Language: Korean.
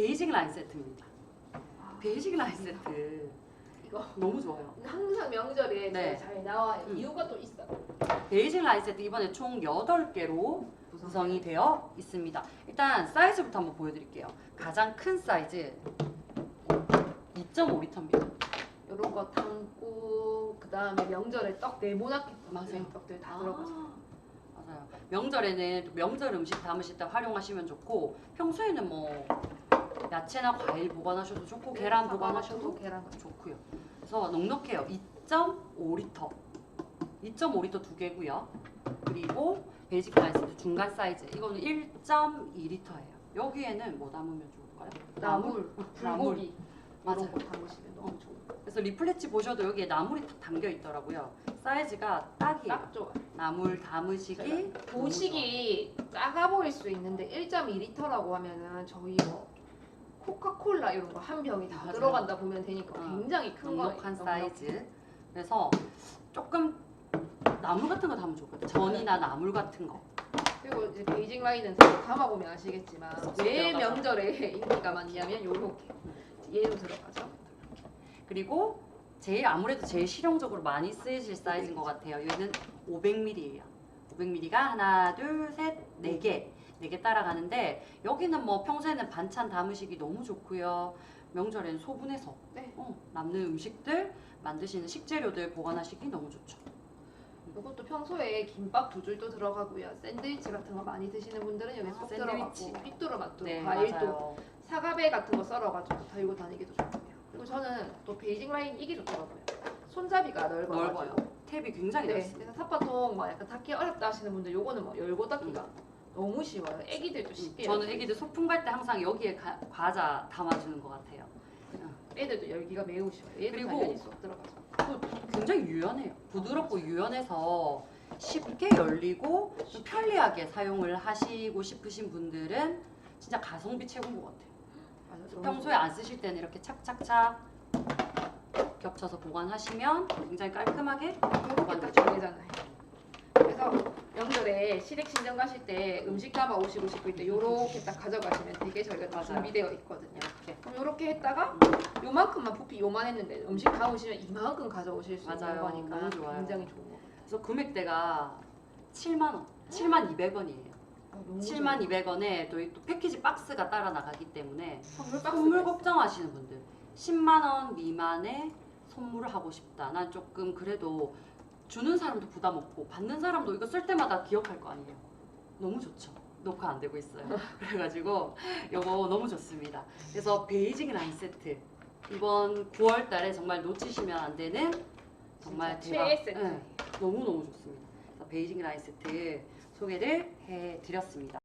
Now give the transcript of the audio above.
베이징 라인 세트입니다. 베이징 라인 세트 이거 너무 좋아요. 항상 명절에 네. 잘 나와요. 음. 이유가 또 있어. 베이징 라인 세트 이번에 총 8개로 구성이 되어 있습니다. 일단 사이즈부터 한번 보여드릴게요. 가장 큰 사이즈 2.5리터입니다. 이런 거 담고 그 다음에 명절에 떡 네모나게 맞아요. 떡들 다 들어가죠. 맞아요. 명절에는 또 명절 음식 담으실 때 활용하시면 좋고 평소에는 뭐 야채나 과일 보관하셔도 좋고 계란 보관하셔도 계란 좋고요. 그래서 넉넉해요. 2.5리터. 2.5리터 두 개고요. 그리고 베이직 라이스 중간 사이즈. 이거는 1.2리터예요. 여기에는 뭐 담으면 좋을까요? 나물, 나물. 불고기 맞아요. 이런 거 담으시면 너무 거. 그래서 리플렛지 보셔도 여기에 나물이 딱 담겨 있더라고요. 사이즈가 딱이에요. 딱 좋아. 나물 담으시기 보식이 작아 보일 수 있는데 1.2리터라고 하면은 저희 뭐 코카콜라 이런 거 한 병이 다 맞아요. 들어간다 보면 되니까 어, 굉장히 큰 거예요. 넉넉한 사이즈. 그래서 조금 나물 같은 거 담으면 좋거든요. 전이나 나물 같은 거. 그리고 이제 베이징 라인은 담아보면 아시겠지만 왜. 명절에 인기가 많냐면 요렇게 얘로 들어가죠. 그리고 제일 아무래도 제일 실용적으로 많이 쓰이실 사이즈인 것 같아요. 얘는 500ml예요. 500ml가 하나, 둘, 셋, 네 개. 네개 따라가는데 여기는 뭐 평소에는 반찬 담으시기 너무 좋고요. 명절엔 소분해서 네. 어, 남는 음식들 만드시는 식재료들 보관하시기 너무 좋죠. 이것도 평소에 김밥 두 줄도 들어가고요. 샌드위치 같은 거 많이 드시는 분들은 여기 아, 쏙 샌드위치. 들어가고 삐뚤어 맛도 네, 과일도 맞아요. 사과배 같은 거 썰어가지고 달고 다니기도 좋고요. 그리고 저는 또 베이징 라인 이게 좋더라고요. 손잡이가 넓어가지고. 넓어요. 탭이 굉장히 네, 넓습니다. 그래서 삿바통 막 약간 닫기 어렵다 하시는 분들 요거는 뭐 열고 닫기가 너무 쉬워요. 애기들도 쉽게. 음. 저는 열수 애기들 소풍 갈 때 항상 여기에 가- 과자 담아주는 것 같아요. 애들도 열기가 매우 쉬워요. 그리고 당연히 쏙 들어가죠. 굉장히 유연해요. 부드럽고 유연해서 쉽게 열리고 좀 편리하게 사용을 하시고 싶으신 분들은 진짜 가성비 최고인 것 같아요. 평소에 안 쓰실 때는 이렇게 착착착 겹쳐서 보관하시면 굉장히 깔끔하게 이렇게 딱 정리잖아요. 그래서 명절에 시댁 친정 가실 때 음식 담아 오시고 싶을 때 요렇게 딱 가져가시면 되게 저희가 다. 준비되어 있거든요. 이렇게 그럼 요렇게 했다가 요만큼만 부피 요만 했는데 음식 담으시면 이만큼 가져오실 수 있는 맞아요. 거니까 너무 좋아요. 굉장히 좋은 거. 그래서 금액대가 7만 원, 7만 200원이에요. 어, 너무 7만 200원에 또, 이- 또 패키지 박스가 따라 나가기 때문에 선물 선물 박스가 걱정하시는 분들 10만 원 미만의 선물을 하고 싶다. 난 조금 그래도 주는 사람도 부담 없고 받는 사람도 이거 쓸 때마다 기억할 거 아니에요. 너무 좋죠. 녹화 안 되고 있어요. 그래가지고 이거 너무 좋습니다. 그래서 베이징 라인 세트 이번 9월 달에 정말 놓치시면 안 되는 정말 대박. 최애 세트. 네, 너무 너무 좋습니다. 베이징 라인 세트 소개를 해드렸습니다.